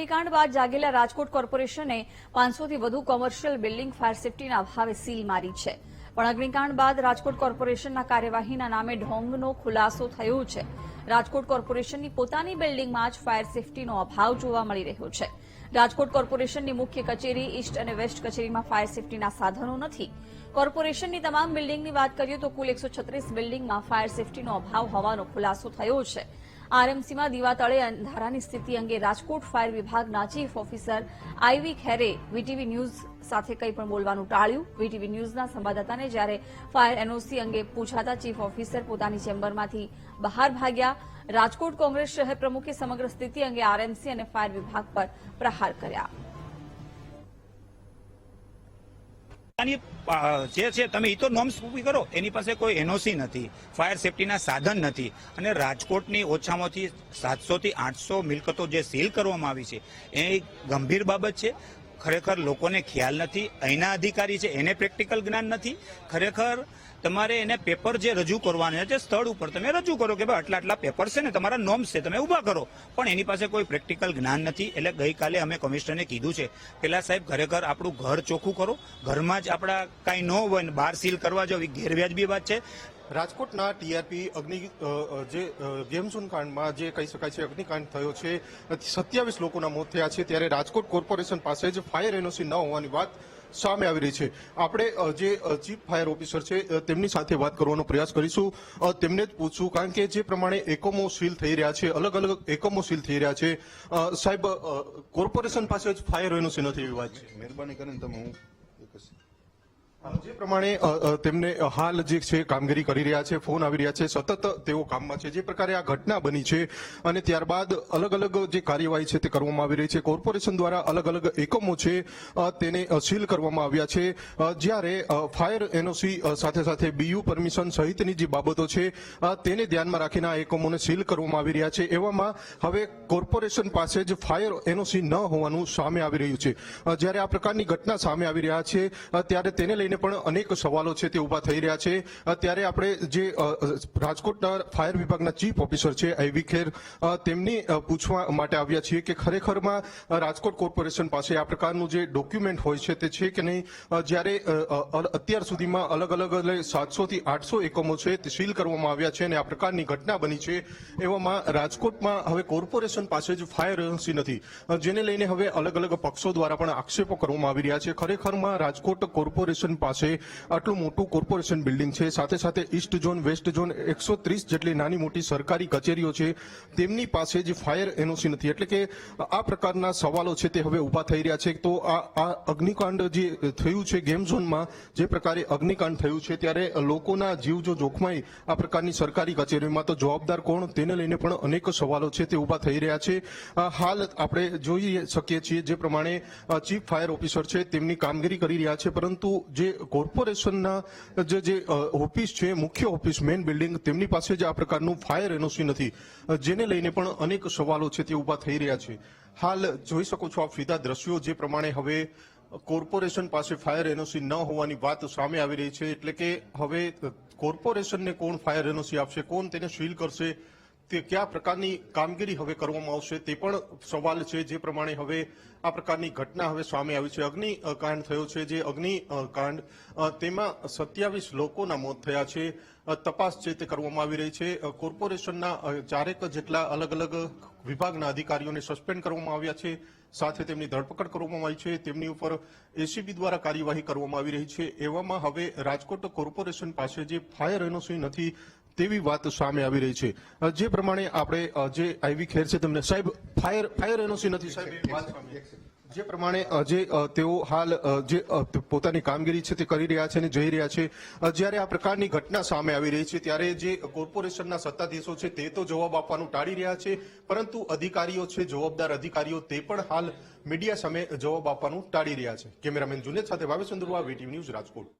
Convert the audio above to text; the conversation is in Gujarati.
અગ્નિકાંડ બાદ જાગેલા રાજકોટ કોર્પોરેશને પાંચસોથી વધુ કોમર્શિયલ બિલ્ડિંગ ફાયર સેફટીના અભાવે સીલ મારી છે. પણ અગ્નિકાંડ બાદ રાજકોટ કોર્પોરેશનના કાર્યવાહીના નામે ઢોંગનો ખુલાસો થયો છે. રાજકોટ કોર્પોરેશનની પોતાની બિલ્ડિંગમાં જ ફાયર સેફટીનો અભાવ જોવા મળી રહ્યો છે. રાજકોટ કોર્પોરેશનની મુખ્ય કચેરી, ઈસ્ટ અને વેસ્ટ કચેરીમાં ફાયર સેફટીના સાધનો નથી. કોર્પોરેશનની તમામ બિલ્ડિંગની વાત કરીએ તો કુલ એકસો બિલ્ડિંગમાં ફાયર સેફટીનો અભાવ હોવાનો ખુલાસો થયો છે. આરએમસીમાં દીવાતળે અંધારાની સ્થિતિ અંગે રાજકોટ ફાયર વિભાગના ચીફ ઓફિસર આઈવી ખેરે વીટીવી ન્યૂઝ સાથે કંઈ પણ બોલવાનું ટાળ્યું. વીટીવી ન્યૂઝના સંવાદદાતાને જ્યારે ફાયર એનઓસી અંગે પૂછાતા ચીફ ઓફિસર પોતાની ચેમ્બરમાંથી બહાર ભાગ્યા, રાજકોટ કોંગ્રેસ શહેર પ્રમુખે સમગ્ર સ્થિતિ અંગે આરએમસી અને ફાયર વિભાગ પર પ્રહાર કર્યા. જે છે, તમે એ તો નોર્મ્સ ઊભી કરો, એની પાસે કોઈ એનઓસી નથી ફાયર સેફટીના સાધન નથી. અને રાજકોટની ઓછામાં ઓછી સાતસો આઠસો મિલકતો જે સીલ કરવામાં આવી છે, એ ગંભીર બાબત છે. ખરેખર લોકોને ખ્યાલ નથી, અહીંના અધિકારી છે, એને પ્રેક્ટિકલ જ્ઞાન નથી. ખરેખર તમારે એને પેપર જે રજૂ કરવાના છે સ્થળ ઉપર તમે રજૂ કરો કે ભાઈ આટલા આટલા પેપર છે ને, તમારા નોમ્સ છે, તમે ઊભા કરો. પણ એની પાસે કોઈ પ્રેક્ટિકલ જ્ઞાન નથી, એટલે ગઈકાલે અમે કમિશનરને કીધું છે, પેલા સાહેબ ખરેખર આપણું ઘર ચોખ્ખું કરો. ઘરમાં જ આપણા કાંઈ ન હોય ને બહાર સીલ કરવા જો ગેરવ્યાજબી વાત છે. રાજકોટના ટીઆરપી અગ્નિ જે ગેમઝોન કાંડમાં જે કહી શકાય છે, અગ્નિકાંડ થયો છે, સત્યાવીસ લોકોના મોત થયા છે, ત્યારે રાજકોટ કોર્પોરેશન પાસે જ ફાયર એનઓસી ન હોવાની વાત સામે આવી રહી છે. આપણે જે ચીફ ફાયર ઓફિસર છે તેમની સાથે વાત કરવાનો પ્રયાસ કરીશું. તેમને જ પૂછશું, કારણ કે જે પ્રમાણે એકમો સીલ થઈ રહ્યા છે, અલગ અલગ એકમો સીલ થઈ રહ્યા છે. સાહેબ કોર્પોરેશન પાસે જ ફાયર એનઓસી નથી એવી વાત છે. મહેરબાની કરીને તમે હું જ- પ્રમાણે તેમને હાલ જે છે કામગીરી કરી રહ્યા છે, ફોન આવી રહ્યા છે, સતત તેઓ કામમાં છે. જે પ્રકારે આ ઘટના બની છે અને ત્યારબાદ અલગ અલગ જે કાર્યવાહી છે તે કરવામાં આવી રહી છે. કોર્પોરેશન દ્વારા અલગ અલગ એકમો છે તેને સીલ કરવામાં આવ્યા છે. જ્યારે ફાયર એનઓસી સાથે સાથે બીયુ પરમિશન સહિતની જે બાબતો છે તેને ધ્યાનમાં રાખીને આ એકમોને સીલ કરવામાં આવી રહ્યા છે. એવામાં હવે કોર્પોરેશન પાસે જ ફાયર એનઓસી ન હોવાનું સામે આવી રહ્યું છે. જ્યારે આ પ્રકારની ઘટના સામે આવી રહ્યા છે ત્યારે તેને લઈને પણ અનેક સવાલો છે તે ઊભા થઈ રહ્યા છે. ત્યારે આપણે જે રાજકોટના ફાયર વિભાગના ચીફ ઓફિસર છે આઈવી ખેર તેમને પૂછવા માટે આવ્યા છીએ કે ખરેખરમાં રાજકોટ કોર્પોરેશન પાસે આ પ્રકારનું જે ડોક્યુમેન્ટ હોય છે તે છે કે નહીં? જ્યારે અત્યાર સુધીમાં અલગ અલગ સાતસો થી આઠસો એકમો છે તે સીલ કરવામાં આવ્યા છે અને આ પ્રકારની ઘટના બની છે એવામાં રાજકોટમાં હવે કોર્પોરેશન પાસે જ ફાયર એજન્સી નથી. જેને લઈને હવે અલગ અલગ પક્ષો દ્વારા પણ આક્ષેપો કરવામાં આવી રહ્યા છે. ખરેખરમાં રાજકોટ કોર્પોરેશન પાસે આટલું મોટું કોર્પોરેશન બિલ્ડિંગ છે. સાથે સાથે ઈસ્ટ ઝોન વેસ્ટ ઝોન એકસો ત્રીસ જેટલી નાની મોટી સરકારી કચેરીઓ છે. તેમની પાસે જે ફાયર એનઓસી નથી. એટલે કે આ પ્રકારના સવાલો છે તે હવે ઊભા થઈ રહ્યા છે. તો આ આ અગ્નિકાંડ જે થયું છે ગેમ ઝોનમાં, જે પ્રકારે અગ્નિકાંડ થયું છે ત્યારે લોકોના જીવ જો જોખમાય આ પ્રકારની સરકારી કચેરીમાં તો જવાબદાર કોણ? તેને લઈને પણ અનેક સવાલો છે તે ઊભા થઈ રહ્યા છે. હાલ આપણે જોઈ શકીએ છીએ જે પ્રમાણે ચીફ ફાયર ઓફિસર છે, તેમની કામગીરી કરી રહ્યા છે. પરંતુ જે કોર્પોરેશનના જે જે ઓફિસ છે, મુખ્ય ઓફિસ, મેઇન બિલ્ડિંગ, તેમની પાસે જ આ પ્રકારનું ફાયર એનઓસી નથી. જેને લઈને પણ અનેક સવાલો છે તે ઊભા થઈ રહ્યા છે. હાલ જોઈ શકો છો આપ સીધા દ્રશ્યો જે પ્રમાણે હવે કોર્પોરેશન પાસે ફાયર એનઓસી ન હોવાની વાત સામે આવી રહી છે. એટલે કે હવે કોર્પોરેશનને કોણ ફાયર એનઓસી આપશે, કોણ તેને સીલ કરશે તે કયા પ્રકારની કામગીરી હવે કરવામાં આવશે તે પણ સવાલ છે જે પ્રમાણે હવે આ પ્રકારની ઘટના હવે સામે આવી છે. અગ્નિ કાંડ થયો છે જે અગ્નિ કાંડ તેમાં સત્યાવીસ લોકોના મોત થયા છે. તપાસ છે તે કરવામાં આવી રહી છે. કોર્પોરેશનના ચારેક જેટલા અલગ અલગ વિભાગના અધિકારીઓને સસ્પેન્ડ કરવામાં આવ્યા છે. સાથે તેમની ધરપકડ કરવામાં આવી છે. તેમની ઉપર એસીબી દ્વારા કાર્યવાહી કરવામાં આવી રહી છે. એવામાં હવે રાજકોટ કોર્પોરેશન પાસે જે ફાયર એનઓસી નથી તેવી વાત સામે આવી રહી છે. જે પ્રમાણે આપણે જે આઈવી ખેર છે તેમને, સાહેબ, ફાયર ફાયર એનઓસી નથી, સાહેબ. જે પ્રમાણે જે તેઓ હાલ જે પોતાની કામગીરી છે તે કરી રહ્યા છે અને જઈ રહ્યા છે. જ્યારે આ પ્રકારની ઘટના સામે આવી રહી છે, ત્યારે જે કોર્પોરેશનના સત્તાધીશો છે તે તો જવાબ આપવાનું ટાળી રહ્યા છે, પરંતુ અધિકારીઓ છે, જવાબદાર અધિકારીઓ તે પણ હાલ મીડિયા સામે જવાબ આપવાનું ટાળી રહ્યા છે. કેમેરામેન જુનેદ સાથે ભાવેશ ચંદ્રવા વીટીવી ન્યૂઝ રાજકોટ.